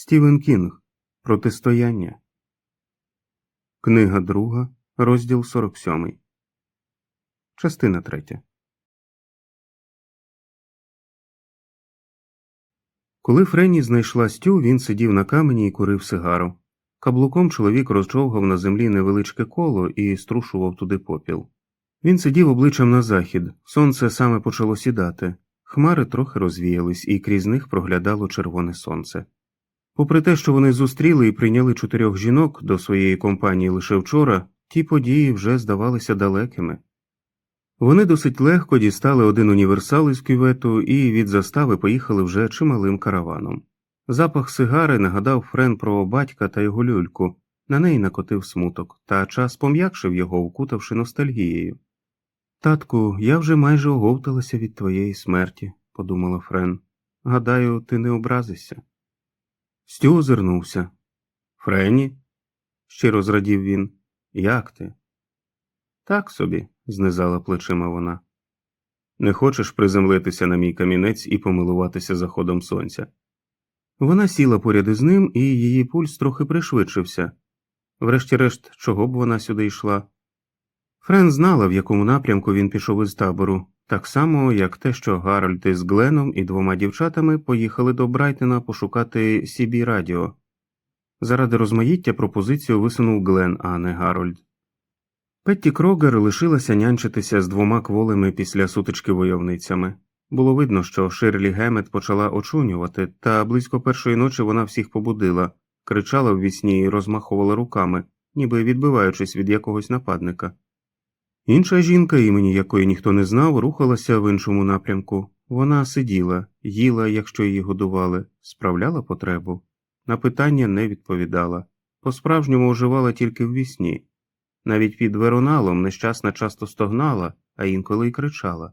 Стівен Кінг Протистояння. Книга друга, розділ 47. Частина третя. Коли Френні знайшла Стю, він сидів на камені і курив сигару. Каблуком чоловік розчовгав на землі невеличке коло і струшував туди попіл. Він сидів обличчям на захід, сонце саме почало сідати, хмари трохи розвіялись, і крізь них проглядало червоне сонце. Попри те, що вони зустріли і прийняли чотирьох жінок до своєї компанії лише вчора, ті події вже здавалися далекими. Вони досить легко дістали один універсал із кювету і від застави поїхали вже чималим караваном. Запах сигари нагадав Френ про батька та його люльку, на неї накотив смуток, та час пом'якшив його, укутавши ностальгією. Татку, я вже майже оговталася від твоєї смерті, подумала Френ. Гадаю, ти не образишся. Стю озирнувся. Френі? щиро зрадів він. Як ти? Так собі, знизала плечима вона. Не хочеш приземлитися на мій камінець і помилуватися заходом сонця. Вона сіла поряд із ним, і її пульс трохи пришвидшився. Врешті-решт, чого б вона сюди йшла? Френ знала, в якому напрямку він пішов із табору, так само, як те, що Гарольд із Гленом і двома дівчатами поїхали до Брайтона пошукати Сібі Радіо. Заради розмаїття пропозицію висунув Глен, а не Гарольд. Петті Крогер лишилася нянчитися з двома кволими після сутички войовницями. Було видно, що Ширлі Гемет почала очунювати, та близько першої ночі вона всіх побудила, кричала в вісні і розмахувала руками, ніби відбиваючись від якогось нападника. Інша жінка, імені якої ніхто не знав, рухалася в іншому напрямку. Вона сиділа, їла, якщо її годували, справляла потребу. На питання не відповідала, по справжньому оживала тільки в вісні. Навіть під вероналом нещасна часто стогнала, а інколи й кричала.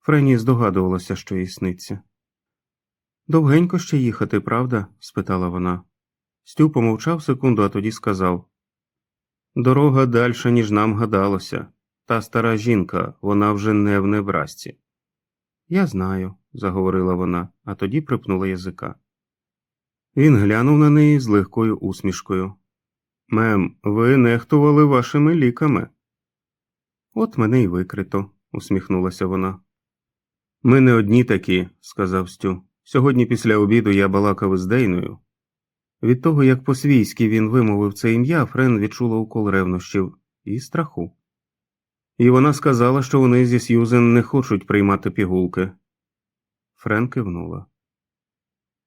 Френі здогадувалася, що їй сниться. Довгенько ще їхати, правда? спитала вона. Стю помовчав секунду, а тоді сказав Дорога дальша, ніж нам гадалося. Та стара жінка, вона вже не в небрасці. Я знаю, заговорила вона, а тоді припнула язика. Він глянув на неї з легкою усмішкою. Мем, ви нехтували вашими ліками. От мене й викрито, усміхнулася вона. Ми не одні такі, сказав Стю. Сьогодні після обіду я балакав із Дейною. Від того, як по свійськи він вимовив це ім'я, Френ відчула укол ревнощів і страху. І вона сказала, що вони зі Сьюзен не хочуть приймати пігулки. Френ кивнула.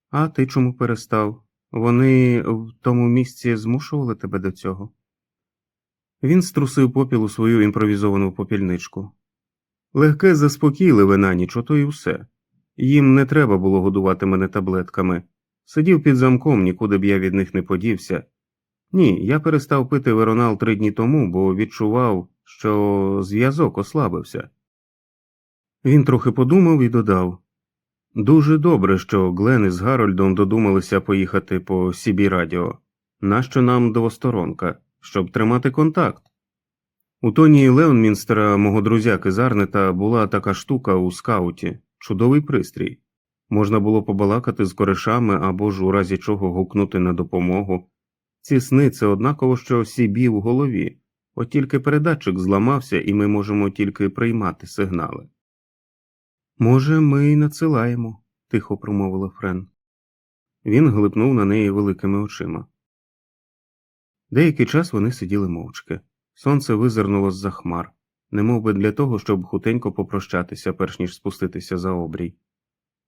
А ти чому перестав? Вони в тому місці змушували тебе до цього? Він струсив попіл у свою імпровізовану попільничку. Легке заспокійливе на ніч, ото й усе. Їм не треба було годувати мене таблетками. Сидів під замком, нікуди б я від них не подівся. Ні, я перестав пити веронал три дні тому, бо відчував, що зв'язок ослабився. Він трохи подумав і додав Дуже добре, що Глен із Гарольдом додумалися поїхати по Сібі Радіо. Нащо нам двосторонка, щоб тримати контакт? У Тоні Леонмінстера, мого друзяки Зарнета, була така штука у скауті, чудовий пристрій. Можна було побалакати з коришами або ж у разі чого гукнути на допомогу. Ці сни це однаково, що Сібі в голові, от тільки передатчик зламався, і ми можемо тільки приймати сигнали. Може, ми й надсилаємо, тихо промовила Френ. Він глипнув на неї великими очима. Деякий час вони сиділи мовчки. Сонце визирнуло з за хмар, немов би для того, щоб хутенько попрощатися, перш ніж спуститися за обрій.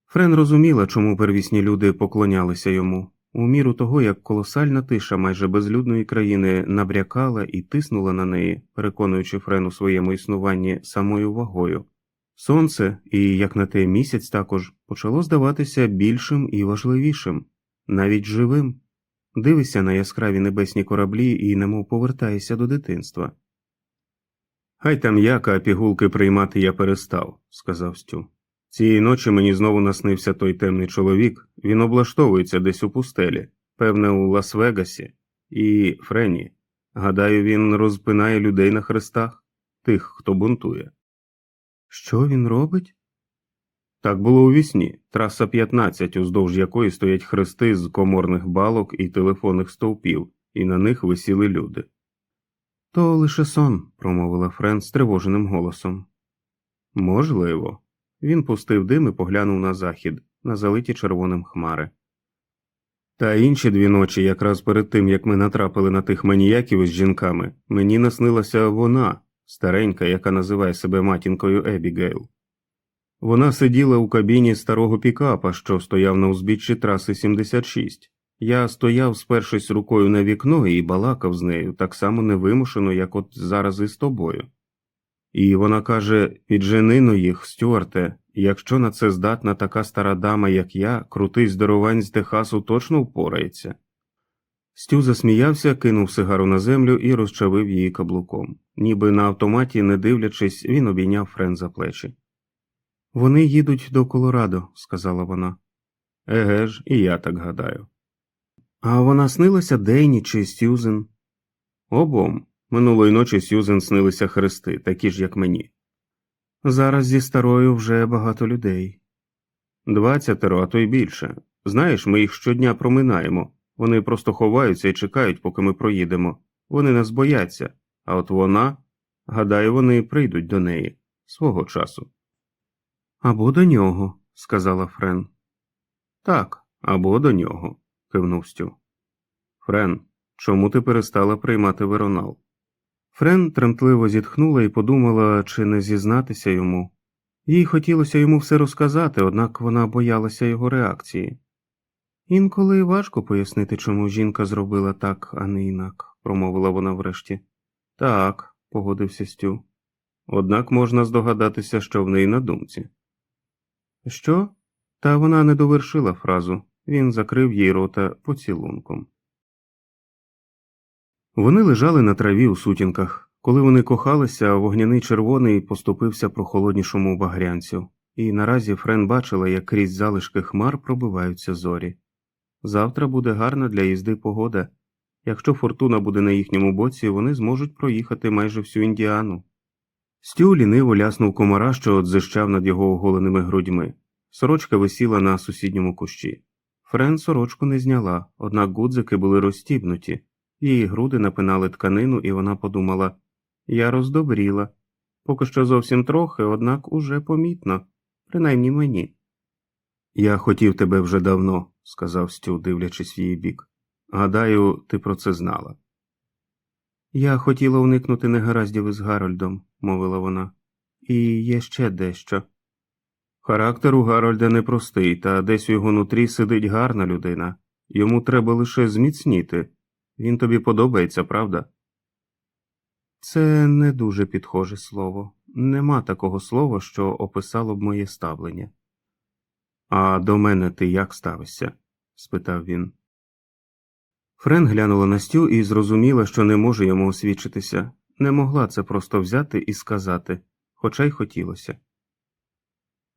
Френ розуміла, чому первісні люди поклонялися йому, у міру того, як колосальна тиша майже безлюдної країни набрякала і тиснула на неї, переконуючи Френ у своєму існуванні самою вагою. Сонце, і, як на те, місяць також, почало здаватися більшим і важливішим, навіть живим. Дивишся на яскраві небесні кораблі і немов повертаєшся до дитинства. Хай там яка, пігулки приймати я перестав, сказав Стю. Цієї ночі мені знову наснився той темний чоловік, він облаштовується десь у пустелі, певне, у Лас-Вегасі, і Френі. Гадаю, він розпинає людей на хрестах, тих, хто бунтує. Що він робить? Так було у вісні, траса 15, уздовж якої стоять хрести з коморних балок і телефонних стовпів, і на них висіли люди. То лише сон, промовила Френ стривоженим голосом. Можливо. Він пустив дим і поглянув на захід, на залиті червоним хмари. Та інші дві ночі, якраз перед тим як ми натрапили на тих маніяків із жінками, мені наснилася вона, старенька, яка називає себе матінкою Ебігейл. Вона сиділа у кабіні старого пікапа, що стояв на узбіччі траси 76. Я стояв, спершись рукою на вікно, і балакав з нею так само невимушено, як от зараз із тобою. І вона каже підженино їх, Стюарте, якщо на це здатна така стара дама, як я, крутий здоровань з Техасу точно впорається. Стю засміявся, кинув сигару на землю і розчавив її каблуком. Ніби на автоматі, не дивлячись, він обійняв Френ за плечі. Вони їдуть до Колорадо, сказала вона. Еге ж, і я так гадаю. А вона снилася Дейні чи Сьюзен? Обом. Минулої ночі Сьюзен снилися хрести, такі ж, як мені. Зараз зі старою вже багато людей. Двадцятеро, а то й більше. Знаєш, ми їх щодня проминаємо. Вони просто ховаються і чекають, поки ми проїдемо. Вони нас бояться, а от вона, гадаю, вони прийдуть до неї свого часу. Або до нього, сказала Френ. Так, або до нього, кивнув Стю. Френ, чому ти перестала приймати веронал? Френ тремтливо зітхнула і подумала, чи не зізнатися йому. Їй хотілося йому все розказати, однак вона боялася його реакції. Інколи важко пояснити, чому жінка зробила так, а не інак, промовила вона врешті. Так, погодився Стю. Однак можна здогадатися, що в неї на думці. Що? Та вона не довершила фразу. Він закрив їй рота поцілунком. Вони лежали на траві у сутінках. Коли вони кохалися, вогняний червоний поступився прохолоднішому багрянцю, і наразі Френ бачила, як крізь залишки хмар пробиваються зорі. Завтра буде гарна для їзди погода. Якщо фортуна буде на їхньому боці, вони зможуть проїхати майже всю індіану. Стю ліниво ляснув комара, що отзищав над його оголеними грудьми. Сорочка висіла на сусідньому кущі. Френ сорочку не зняла, однак гудзики були розстібнуті, її груди напинали тканину, і вона подумала я роздобріла. Поки що зовсім трохи, однак уже помітно, принаймні мені. Я хотів тебе вже давно, сказав Стю, дивлячись в її бік. Гадаю, ти про це знала. Я хотіла уникнути негараздів із Гарольдом, мовила вона, і є ще дещо. Характер у Гарольда непростий, та десь у його нутрі сидить гарна людина. Йому треба лише зміцніти. Він тобі подобається, правда? Це не дуже підхоже слово. Нема такого слова, що описало б моє ставлення. А до мене ти як ставишся? спитав він. Френ глянула на Стю і зрозуміла, що не може йому освідчитися, не могла це просто взяти і сказати, хоча й хотілося.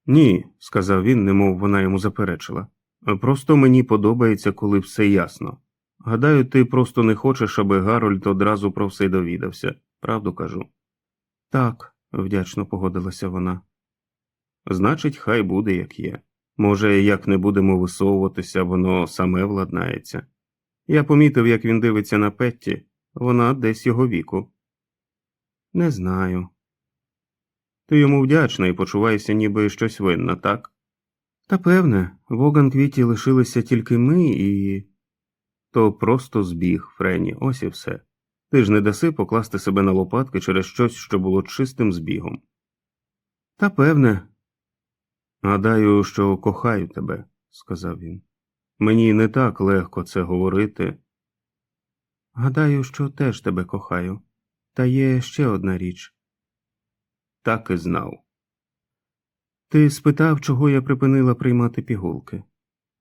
Ні, сказав він, немов вона йому заперечила. Просто мені подобається, коли все ясно. Гадаю, ти просто не хочеш, аби Гарольд одразу про все довідався, правду кажу. Так, вдячно погодилася вона. Значить, хай буде, як є. Може, як не будемо висовуватися, воно саме владнається. Я помітив, як він дивиться на Петті, вона десь його віку. Не знаю. Ти йому вдячна і почуваєшся, ніби щось винна, так? Та певне, в Оганквіті лишилися тільки ми і. То просто збіг, Френі, ось і все. Ти ж не даси покласти себе на лопатки через щось, що було чистим збігом. Та певне. Гадаю, що кохаю тебе, сказав він. Мені не так легко це говорити. Гадаю, що теж тебе кохаю. Та є ще одна річ. Так і знав. Ти спитав, чого я припинила приймати пігулки.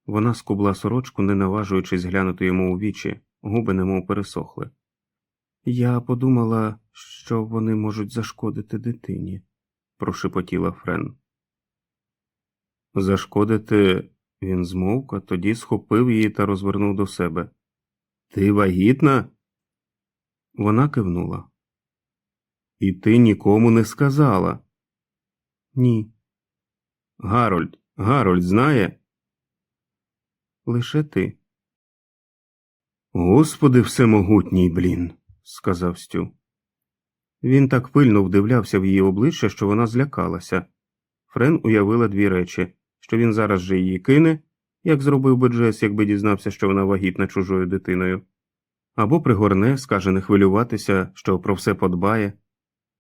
Вона скубла сорочку, не наважуючись глянути йому у вічі, губи немов пересохли. Я подумала, що вони можуть зашкодити дитині, прошепотіла Френ. Зашкодити він змовк, а тоді схопив її та розвернув до себе. Ти вагітна? Вона кивнула. І ти нікому не сказала? Ні. Гарольд, Гарольд знає? Лише ти. Господи всемогутній, блін, сказав Стю. Він так пильно вдивлявся в її обличчя, що вона злякалася. Френ уявила дві речі що він зараз же її кине, як зробив би Джес, якби дізнався, що вона вагітна чужою дитиною, або пригорне, скаже не хвилюватися, що про все подбає.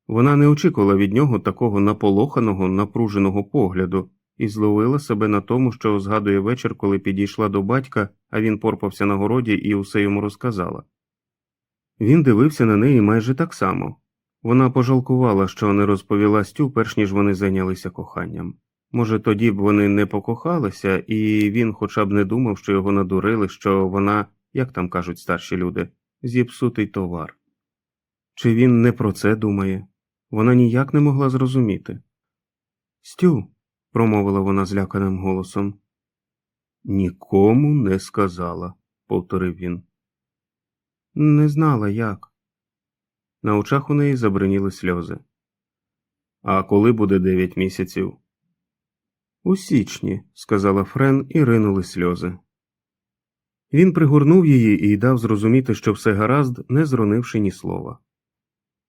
Вона не очікувала від нього такого наполоханого, напруженого погляду і зловила себе на тому, що згадує вечір, коли підійшла до батька, а він порпався на городі і усе йому розказала. Він дивився на неї майже так само. Вона пожалкувала, що не розповіла Стю, перш ніж вони зайнялися коханням. Може, тоді б вони не покохалися, і він хоча б не думав, що його надурили, що вона, як там кажуть старші люди, зіпсутий товар. Чи він не про це думає? Вона ніяк не могла зрозуміти. Стю, промовила вона зляканим голосом. Нікому не сказала, повторив він. Не знала як. На очах у неї забриніли сльози. А коли буде дев'ять місяців? У січні, сказала Френ, і ринули сльози. Він пригорнув її і дав зрозуміти, що все гаразд, не зронивши ні слова.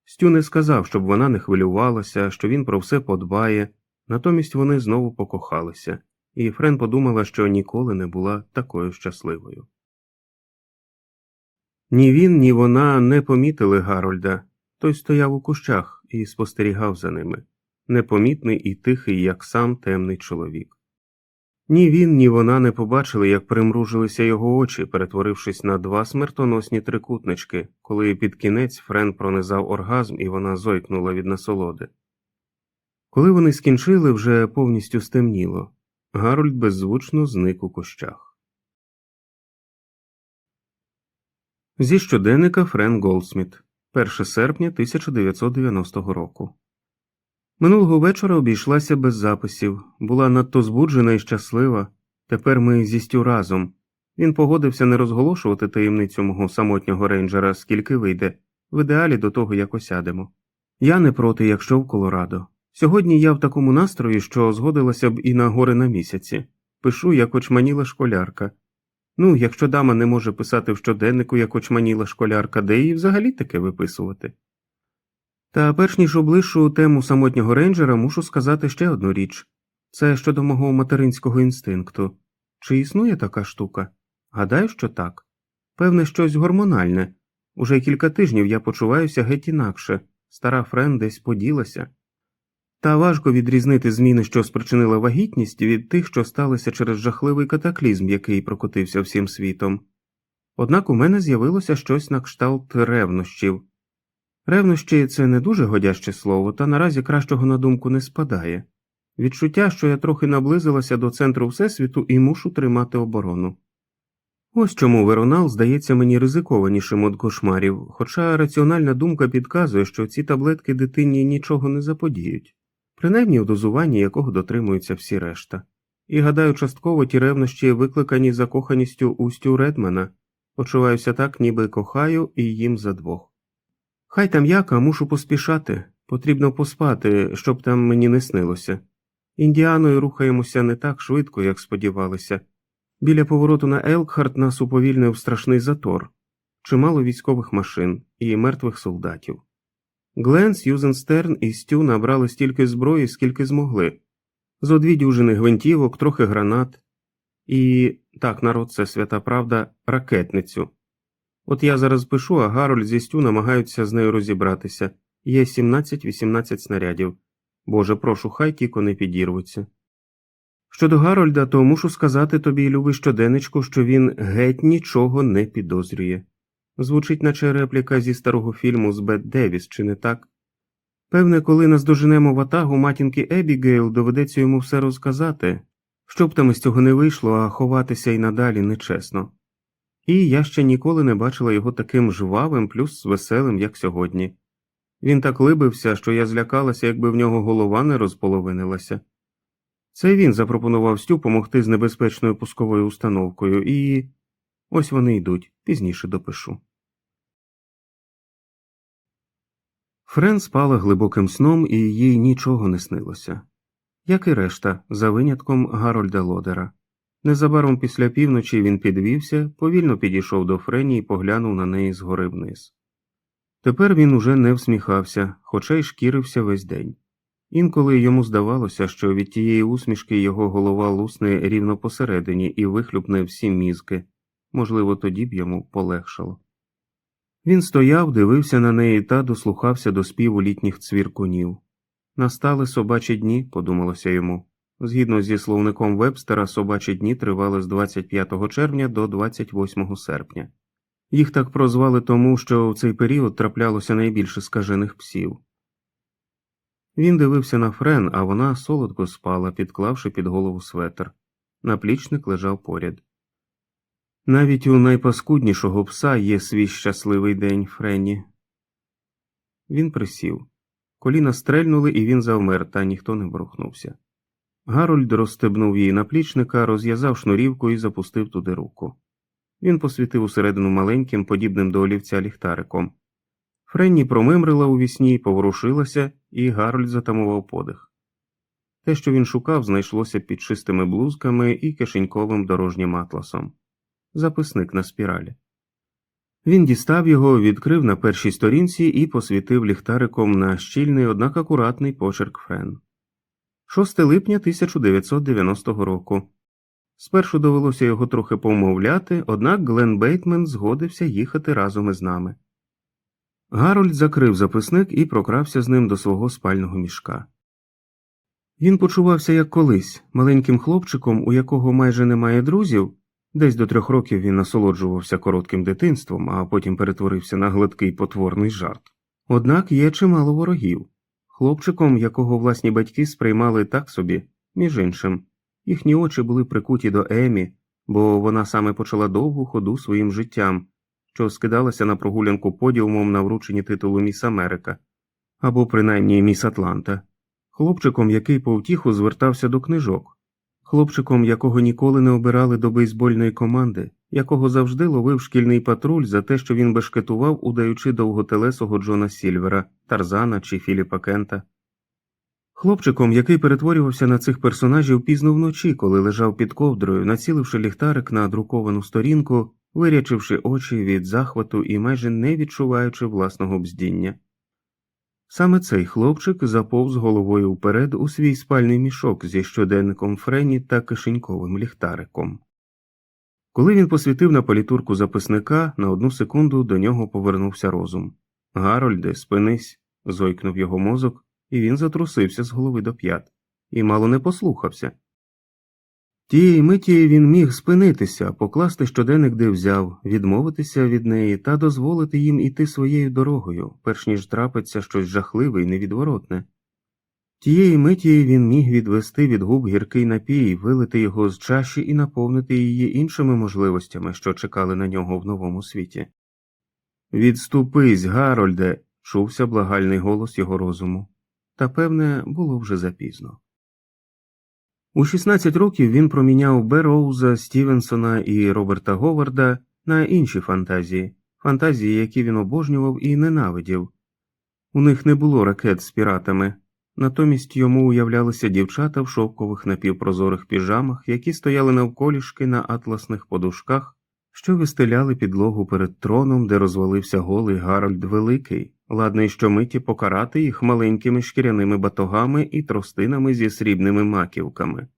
Стю не сказав, щоб вона не хвилювалася, що він про все подбає, натомість вони знову покохалися, і Френ подумала, що ніколи не була такою щасливою. Ні він, ні вона не помітили Гарольда, той стояв у кущах і спостерігав за ними непомітний і тихий, як сам темний чоловік. Ні він, ні вона не побачили, як примружилися його очі, перетворившись на два смертоносні трикутнички, коли під кінець Френ пронизав оргазм і вона зойкнула від насолоди. Коли вони скінчили, вже повністю стемніло. Гарольд беззвучно зник у кущах. Зі щоденника Френ Голдсміт 1 серпня 1990 року. Минулого вечора обійшлася без записів, була надто збуджена і щаслива. Тепер ми зі Стю разом. Він погодився не розголошувати таємницю мого самотнього рейнджера, скільки вийде, в ідеалі до того як осядемо. Я не проти, якщо в Колорадо. Сьогодні я в такому настрої, що згодилася б і на гори на місяці. Пишу, як очманіла школярка. Ну, якщо дама не може писати в щоденнику, як очманіла школярка, де її взагалі таке виписувати. Та перш ніж облишу тему самотнього рейнджера, мушу сказати ще одну річ це щодо мого материнського інстинкту. Чи існує така штука? Гадаю, що так. Певне, щось гормональне. Уже кілька тижнів я почуваюся геть інакше, стара Френ десь поділася. Та важко відрізнити зміни, що спричинила вагітність, від тих, що сталися через жахливий катаклізм, який прокотився всім світом. Однак у мене з'явилося щось на кшталт ревнощів. Ревнощі це не дуже годяще слово, та наразі кращого на думку не спадає. Відчуття, що я трохи наблизилася до центру Всесвіту і мушу тримати оборону. Ось чому Веронал здається мені ризикованішим від кошмарів, хоча раціональна думка підказує, що ці таблетки дитині нічого не заподіють, принаймні у дозуванні якого дотримуються всі решта. І гадаю, частково ті ревнощі викликані закоханістю Устю Редмана, почуваюся так, ніби кохаю і їм за двох. Хай там яка, мушу поспішати, потрібно поспати, щоб там мені не снилося. Індіаною рухаємося не так швидко, як сподівалися. Біля повороту на Елкхарт нас уповільнив страшний затор, чимало військових машин і мертвих солдатів. Глен, Сьюзен Стерн і Стю набрали стільки зброї, скільки змогли, зо дві дюжини гвинтівок, трохи гранат і так, народ, це свята правда, ракетницю. От я зараз пишу, а Гароль зі Стю намагаються з нею розібратися. Є 17-18 снарядів. Боже, прошу, хай тіко не підірвуться. Щодо Гарольда, то мушу сказати тобі, любий щоденечку, що він геть нічого не підозрює. Звучить, наче репліка зі старого фільму з Бет Девіс, чи не так? Певне, коли наздоженемо ватагу матінки Ебігейл, доведеться йому все розказати, щоб там із цього не вийшло, а ховатися й надалі нечесно. І я ще ніколи не бачила його таким жвавим, плюс веселим, як сьогодні. Він так либився, що я злякалася, якби в нього голова не розполовинилася. Це він запропонував Стю помогти з небезпечною пусковою установкою, і ось вони йдуть, пізніше допишу. Френ спала глибоким сном, і їй нічого не снилося. як і решта, за винятком Гарольда Лодера. Незабаром після півночі він підвівся, повільно підійшов до Френі і поглянув на неї згори вниз. Тепер він уже не всміхався, хоча й шкірився весь день. Інколи йому здавалося, що від тієї усмішки його голова лусне рівно посередині і вихлюпне всі мізки, можливо, тоді б йому полегшало. Він стояв, дивився на неї та дослухався до співу літніх цвіркунів. Настали собачі дні, подумалося йому. Згідно зі словником Вебстера, собачі дні тривали з 25 червня до 28 серпня. Їх так прозвали тому, що в цей період траплялося найбільше скажених псів. Він дивився на Френ, а вона солодко спала, підклавши під голову светр. Наплічник лежав поряд. Навіть у найпаскуднішого пса є свій щасливий день Френні. Він присів. Коліна стрельнули, і він завмер, та ніхто не ворухнувся. Гарольд розстебнув її наплічника, розв'язав шнурівку і запустив туди руку. Він посвітив усередину маленьким, подібним до олівця ліхтариком. Френні промимрила у вісні, поворушилася, і Гарольд затамував подих. Те, що він шукав, знайшлося під чистими блузками і кишеньковим дорожнім атласом. Записник на спіралі. Він дістав його, відкрив на першій сторінці і посвітив ліхтариком на щільний, однак акуратний почерк Френ. 6 липня 1990 року. Спершу довелося його трохи помовляти, однак Глен Бейтмен згодився їхати разом із нами. Гарольд закрив записник і прокрався з ним до свого спального мішка. Він почувався як колись, маленьким хлопчиком, у якого майже немає друзів. Десь до трьох років він насолоджувався коротким дитинством, а потім перетворився на гладкий потворний жарт. Однак є чимало ворогів. Хлопчиком, якого власні батьки сприймали так собі, між іншим, їхні очі були прикуті до Емі, бо вона саме почала довгу ходу своїм життям, що скидалася на прогулянку подіумом на врученні титулу Міс Америка або принаймні Міс Атланта, хлопчиком, який по втіху звертався до книжок, хлопчиком, якого ніколи не обирали до бейсбольної команди, якого завжди ловив шкільний патруль за те, що він бешкетував, удаючи довготелесого Джона Сільвера, Тарзана чи Філіпа Кента. Хлопчиком, який перетворювався на цих персонажів пізно вночі, коли лежав під ковдрою, націливши ліхтарик на друковану сторінку, вирячивши очі від захвату і майже не відчуваючи власного бздіння. Саме цей хлопчик заповз головою вперед у свій спальний мішок зі щоденником Френі та кишеньковим ліхтариком. Коли він посвітив на політурку записника, на одну секунду до нього повернувся розум. Гарольде, спинись, зойкнув його мозок, і він затрусився з голови до п'ят, і мало не послухався. Тієї миті він міг спинитися, покласти щоденник, де взяв, відмовитися від неї та дозволити їм іти своєю дорогою, перш ніж трапиться щось жахливе і невідворотне. Тієї миті він міг відвести від губ гіркий напій, вилити його з чаші і наповнити її іншими можливостями, що чекали на нього в новому світі. Відступись, Гарольде, чувся благальний голос його розуму, та, певне, було вже запізно. У 16 років він проміняв Бероуза, Стівенсона і Роберта Говарда на інші фантазії, фантазії, які він обожнював і ненавидів. У них не було ракет з піратами, натомість йому уявлялися дівчата в шовкових напівпрозорих піжамах, які стояли навколішки на атласних подушках, що вистеляли підлогу перед троном, де розвалився голий Гарольд Великий, ладний щомиті покарати їх маленькими шкіряними батогами і тростинами зі срібними маківками.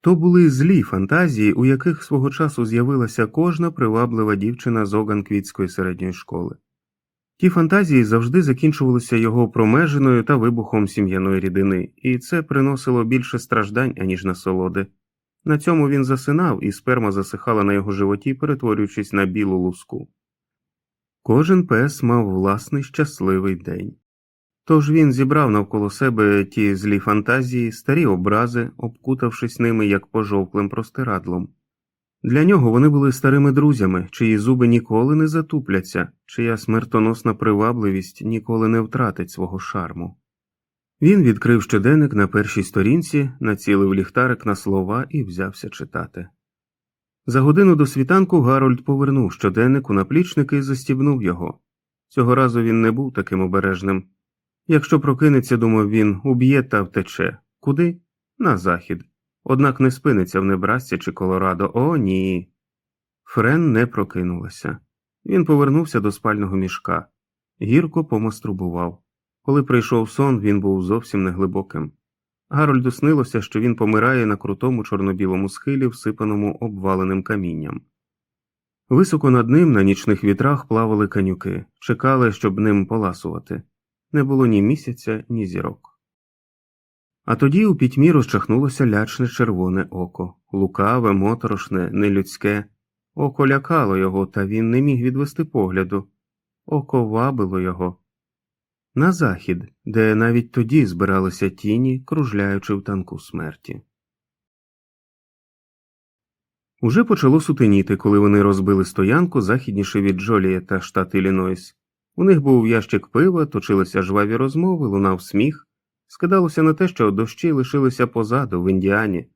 То були злі фантазії, у яких свого часу з'явилася кожна приваблива дівчина з Оганквітської середньої школи. Ті фантазії завжди закінчувалися його промеженою та вибухом сім'яної рідини, і це приносило більше страждань, аніж насолоди. На цьому він засинав, і сперма засихала на його животі, перетворюючись на білу луску. Кожен пес мав власний щасливий день. Тож він зібрав навколо себе ті злі фантазії, старі образи, обкутавшись ними як пожовклим простирадлом. Для нього вони були старими друзями, чиї зуби ніколи не затупляться, чия смертоносна привабливість ніколи не втратить свого шарму. Він відкрив щоденник на першій сторінці, націлив ліхтарик на слова і взявся читати. За годину до світанку Гарольд повернув щоденник у наплічники і застібнув його. Цього разу він не був таким обережним. Якщо прокинеться, думав він, уб'є та втече, Куди? На захід. Однак не спиниться в Небрасці чи Колорадо. О, ні. Френ не прокинулася. Він повернувся до спального мішка. Гірко помаструбував. Коли прийшов сон, він був зовсім неглибоким. Гарольду снилося, що він помирає на крутому чорно-білому схилі, всипаному обваленим камінням. Високо над ним на нічних вітрах плавали канюки, чекали, щоб ним поласувати. Не було ні місяця, ні зірок. А тоді у пітьмі розчахнулося лячне червоне око, лукаве, моторошне, нелюдське. Око лякало його, та він не міг відвести погляду. Око вабило його. На захід, де навіть тоді збиралися тіні, кружляючи в танку смерті. Уже почало сутеніти, коли вони розбили стоянку західніше від Джолієта, штат Іллінойс. У них був ящик пива, точилися жваві розмови, лунав сміх. Скидалося на те, що дощі лишилися позаду в Індіані.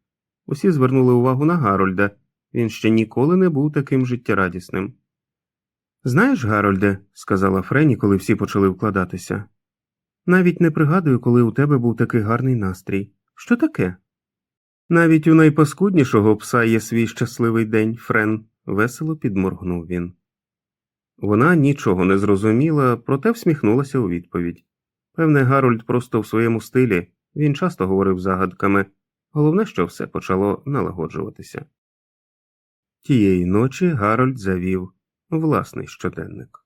Усі звернули увагу на Гарольда він ще ніколи не був таким життєрадісним. Знаєш, Гарольде, сказала Френі, коли всі почали вкладатися, навіть не пригадую, коли у тебе був такий гарний настрій. Що таке? Навіть у найпаскуднішого пса є свій щасливий день, Френ, весело підморгнув він. Вона нічого не зрозуміла, проте всміхнулася у відповідь. Певне, Гарольд просто в своєму стилі, він часто говорив загадками, головне, що все почало налагоджуватися. Тієї ночі Гарольд завів власний щоденник.